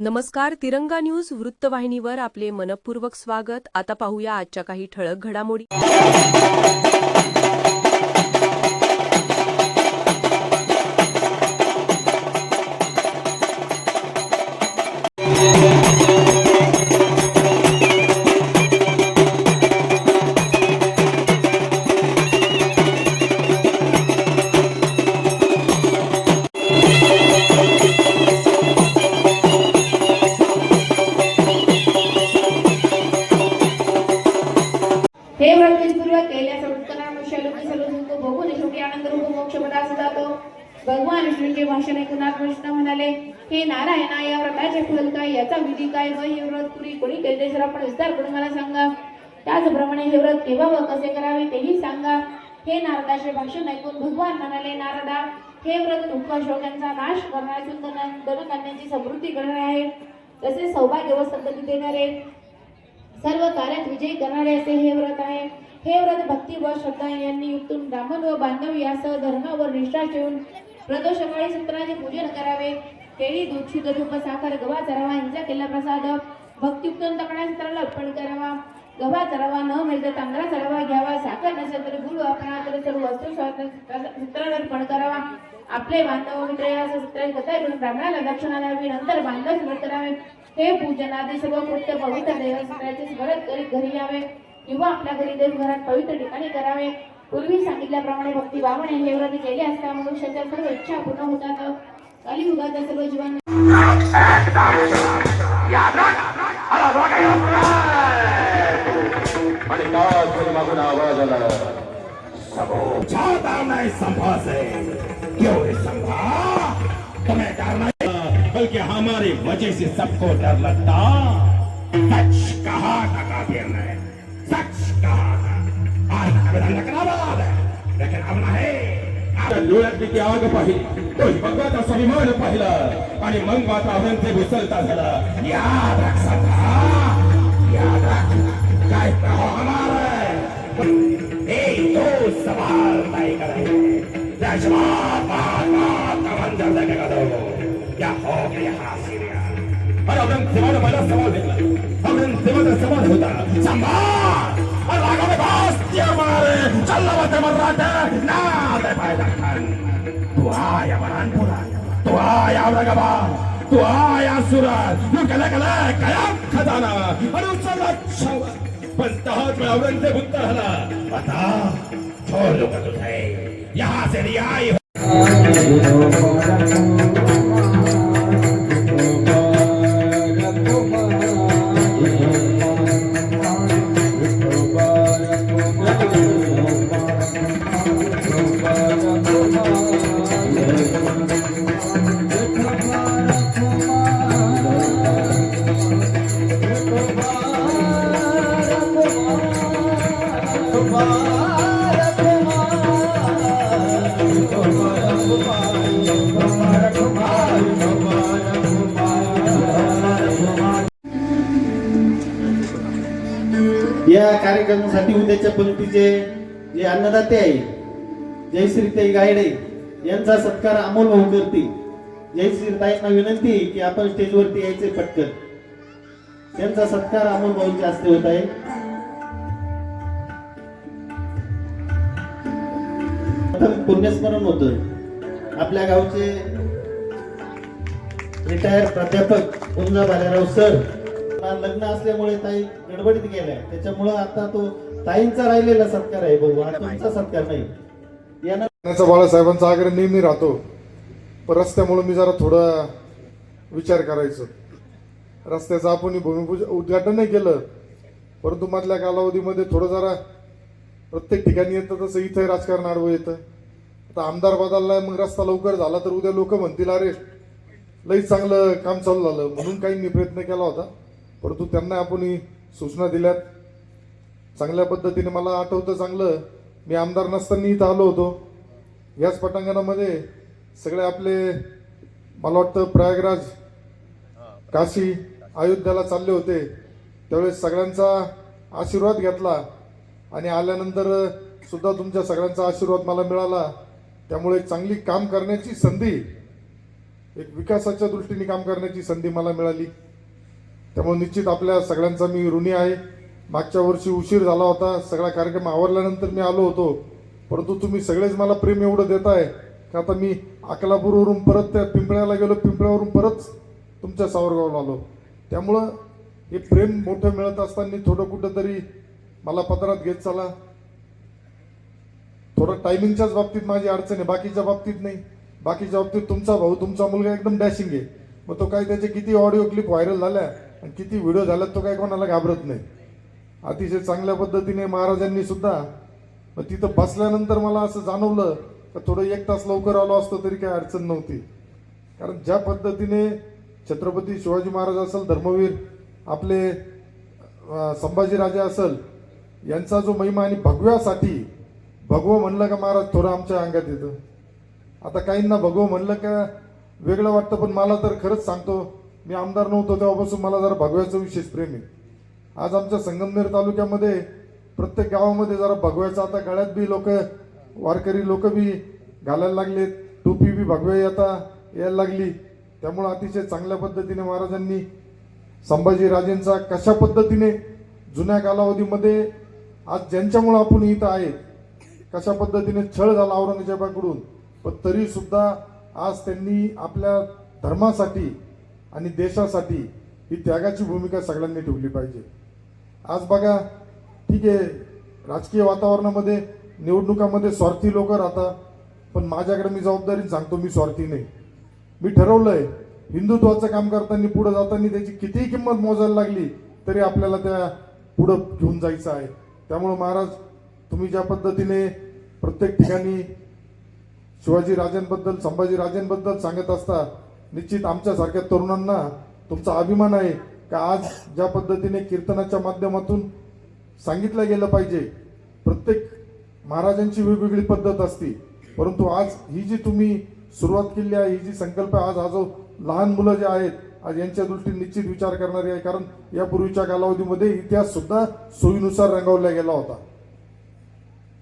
नमस्कार तिरंगा न्यूज वृत्तवाहिनीवर आपले मनपूर्वक स्वागत. आता पाहूया आजच्या काही ठळक घडामोडी. हे व्रतपूर्वक केल्याचा उत्करा मनुष्यालोकी सर्व सुख भोगून शेवटी आनंद रूप मोक्ष जातो. भगवान विष्णूंचे भाषण ऐकून कृष्ण म्हणाले हे नारायणा या व्रताचे फल काय याचा विधी काय व हे व्रत पुरी कोणी केले? जर आपण विस्तार करून मला सांगा. त्याचप्रमाणे हे व्रत केव्हा व कसे करावे तेही सांगा. हे नारदाचे भाषण ऐकून भगवान म्हणाले नारदा हे व्रत दुःख शोकांचा नाश करण्याची सुंदर समृद्धी करणारे आहे. तसेच सौभाग्य व संतती देणारे. सर्व कार्यात विजयी करणारे असे हे व्रत आहे. हे व्रत भक्ती व श्रद्धा यांनी युक्तून ब्राह्मण व बांधव यासह धर्मावर निष्ठा ठेवून प्रदोषकाळी सत्राचे पूजन करावे. केळी दूध शुद्ध धूप साखर गव्हा चरावा हिंसा केला प्रसाद भक्तियुक्त तकड्या सत्राला अर्पण करावा. गव्हा चरावा न मिळता तांदळा चरावा घ्यावा. साखर नसेल तरी गुरु वापरा तरी सर्व वस्तू सत्राला अर्पण करावा. आपले बांधव मित्र या सत्राची कथा करून ब्राह्मणाला दक्षिणा द्यावी. नंतर बांधव स्मरण करावे. हे पूजन आदी सर्व कृत्य पवित्र देवस्थानाचे स्मरण करीत घरी यावे किंवा आपल्या घरी देवघरात पवित्र ठिकाणी करावे. पूर्वी सांगितल्याप्रमाणे भक्ती भावने हे व्रत केले असता मनुष्याच्या सर्व इच्छा पूर्ण होतात. कलियुगाच्या सर्व जीवन आवाज आला चाहता नहीं संभासे। क्यों संभा? तुम्हें डर बल्कि हमारी वजह से सबको डर लगता। सच कहा था काफिर ने। सच कहा था। आज आवेदन लगना बाद लेकिन अब नहीं। अब डोळ्यात आग पाहिली। तो स्वाभिमान पाहिला। आणि मात्र औरंगज़ेब उचलता झाला याद रख याद रख। हमारे। सवाल कमंजर देगा दो। या हो गया हासिरिया अरे औरंगजेबानं मला सवाल दिला औरंगजेबाचा सवाल होता संभाल। और आगे में बस दिया मारे। चल मत मर्राते ना दे पाए दखन तू आया बरानपुरा तू आया औरंगाबाद तू आया सुरत। तू कले कले कयाम खजाना। आणि उचलला छावा पण तहाच वेळा औरंगजेब उत्तर आला बता छोड़ दूंगा तुझे यहाँ से रिहाई हो। या कार्यक्रमासाठी उद्याच्या पंक्तीचे जे अन्नदाते आहे जयश्रीताई गायडे यांचा सत्कार अमोल भाऊ करतील. जयश्रीताईंना विनंती की आपण स्टेजवरती यायचे पटकन. त्यांचा सत्कार अमोल भाऊंच्या हस्ते होत आहे. प्रथम पुण्यस्मरण होत आपल्या गावचे रिटायर प्राध्यापक उंजा बालेराव सर लग्न असल्यामुळे ताई गडबडीत गेल्या. त्याच्यामुळं आता तो ताईंचा राहिलेला सत्कार आहे भाऊ हा तुमचा सत्कार नाही. यानं त्याचा बाळासाहेबांचा आग्रह नेहमी राहतो. पण रस्त्यामुळे मी जरा थोडा विचार करायचो. रस्त्याचं आपण भूमिपूजन उद्घाटन नाही केलं. परंतु मधल्या कालावधीमध्ये थोडं जरा प्रत्येक ठिकाणी येतं तसं इथं राजकारण आडवं येतं. आता आमदार बदलला मग रस्ता लवकर झाला तर उद्या लोक म्हणतील अरे लई चांगलं काम चालू झालं. म्हणून काही मी प्रयत्न केला होता. परंतु त्यांना आपण सूचना दिल्यात. चांगल्या पद्धतीने मला आठवतं चांगलं. मी आमदार नसताना इथं आलो होतो. याच पटांगणामध्ये सगळे आपले मला वाटतं प्रयागराज काशी अयोध्याला चालले होते. त्यावेळेस सगळ्यांचा आशीर्वाद घेतला. आणि आल्यानंतर सुद्धा तुमच्या सगळ्यांचा आशीर्वाद मला मिळाला. त्यामुळे चांगली काम करण्याची संधी एक विकासाच्या दृष्टीने काम करण्याची संधी मला मिळाली. त्यामुळे निश्चित आपल्या सगळ्यांचा मी ऋणी आहे. मागच्या वर्षी उशीर झाला होता. सगळा कार्यक्रम आवरल्यानंतर मी आलो होतो. परंतु तुम्ही सगळेच मला प्रेम एवढं देताय का आता मी अकलापूरवरून परत त्या पिंपळ्याला गेलो पिंपळ्यावरून परत तुमच्या सावरगावला आलो. त्यामुळं हे प्रेम मोठं मिळत असताना थोडं कुठंतरी मला पदरात घेत चला. थोडं टायमिंगच्याच बाबतीत माझी अडचण आहे. बाकीच्या बाबतीत नाही. बाकीच्या बाबतीत तुमचा भाऊ तुमचा मुलगा एकदम डॅशिंग आहे. मग तो काय त्याचे किती ऑडिओ क्लिप व्हायरल झाल्या? आणि किती व्हिडिओ झाला तो काय कोणाला घाबरत नाही. अतिशय चांगल्या पद्धतीने महाराजांनी सुद्धा मग तिथं बसल्यानंतर मला असं जाणवलं का थोडं एक तास लवकर आलो असतो तरी काही अडचण नव्हती. कारण ज्या पद्धतीने छत्रपती शिवाजी महाराज असेल धर्मवीर आपले संभाजीराजे असेल यांचा जो महिमा आणि भगव्यासाठी भगवं म्हणलं का महाराज थोडं आमच्या अंगात येतं. आता काहींना भगवं म्हणलं का वेगळं वाटतं पण मला तर खरंच सांगतो मी आमदार नव्हतो तेव्हापासून मला जरा भगव्याचं विशेष प्रेम आहे. आज आमच्या संगमनेर तालुक्यामध्ये प्रत्येक गावामध्ये जरा भगव्याचं आता गळ्यात बी लोक वारकरी लोक बी घालायला लागलेत. टोपी बी भगव्या आता यायला लागली. त्यामुळं अतिशय चांगल्या पद्धतीने महाराजांनी संभाजीराजेंचा कशा पद्धतीने जुन्या कालावधीमध्ये आज ज्यांच्यामुळं आपण इथं आहे कशा पद्धतीने छळ झाला औरंगजेबाकडून पण तरी सुद्धा आज त्यांनी आपल्या धर्मासाठी आणि देशासाठी ही त्यागाची भूमिका सगळ्यांनी ठेवली पाहिजे. आज बघा ठीक आहे राजकीय वातावरणामध्ये निवडणुकामध्ये स्वार्थी लोक राहतात पण माझ्याकडे मी जबाबदारी सांगतो मी स्वार्थी नाही. मी ठरवलंय हिंदुत्वाचं काम करताना पुढे जाताना त्याची कितीही किंमत मोजायला लागली तरी आपल्याला त्या पुढं घेऊन जायचं आहे. त्यामुळं महाराज तुम्ही ज्या पद्धतीने प्रत्येक ठिकाणी शिवाजी राजांबद्दल संभाजी राजांबद्दल सांगत असता निश्चित आमच्यासारख्या तरुणांना तुमचा अभिमान आहे का आज ज्या पद्धतीने कीर्तनाच्या माध्यमातून सांगितलं गेलं पाहिजे प्रत्येक महाराजांची वेगवेगळी पद्धत असते. परंतु आज ही जी तुम्ही सुरुवात केली आहे ही जी संकल्प आज आज हा जो लहान मुलं जे आहेत आज यांच्या दृष्टीने निश्चित विचार करणारी आहे. कारण यापूर्वीच्या कालावधीमध्ये इतिहास सुद्धा सोयीनुसार रंगवला गेला होता.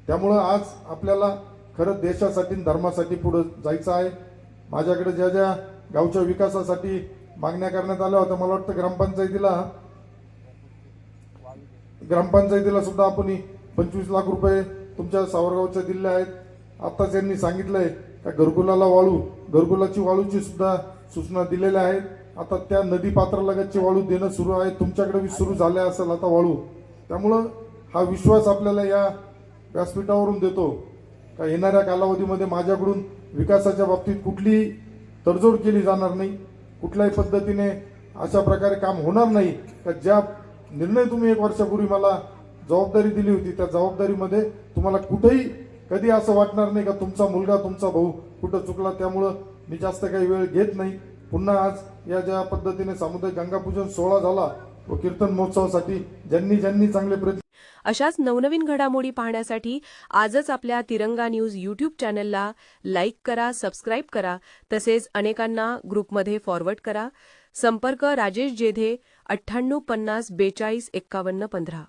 त्यामुळं आज आपल्याला खरं देशासाठी धर्मासाठी पुढं जायचं आहे. माझ्याकडे ज्या ज्या गावच्या विकासासाठी मागण्या करण्यात आल्या होत्या. मला वाटतं ग्रामपंचायतीला ग्रामपंचायतीला सुद्धा आपण पंचवीस लाख रुपये तुमच्या सावरगावच्या दिले आहेत. आत्ताच यांनी सांगितलंय का घरकुलाला वाळू घरकुलाची वाळूची सुद्धा सूचना दिलेल्या आहेत. आता त्या नदी पात्रालगतची वाळू देणं सुरू आहे. तुमच्याकडे बी सुरू झाले असेल आता वाळू. त्यामुळं हा विश्वास आपल्याला या व्यासपीठावरून देतो. का येणाऱ्या कालावधीमध्ये माझ्याकडून विकासाच्या बाबतीत कुठलीही तडजोड केली जाणार नाही. कुठल्याही पद्धतीने अशा प्रकारे काम होणार नाही. का ज्या निर्णय तुम्ही एक वर्षापूर्वी मला जबाबदारी दिली होती त्या जबाबदारीमध्ये तुम्हाला कुठेही कधी असं वाटणार नाही का तुमचा मुलगा तुमचा भाऊ कुठं चुकला त्यामुळं मी जास्त काही वेळ घेत नाही. पुन्हा आज या ज्या पद्धतीने सामुदायिक गंगापूजन सोहळा झाला व कीर्तन महोत्सवासाठी ज्यांनी ज्यांनी चांगले प्रयत्न अशाच नवनवीन घडामोडी पाहण्यासाठी आजच आपल्या तिरंगा न्यूज यूट्यूब चॅनलला लाईक करा सबस्क्राईब करा तसेच अनेकांना ग्रुपमध्ये फॉरवर्ड करा. संपर्क राजेश जेधे अठ्ठ्याण्णव पन्नास बेचाळीस एक्कावन्न पंधरा.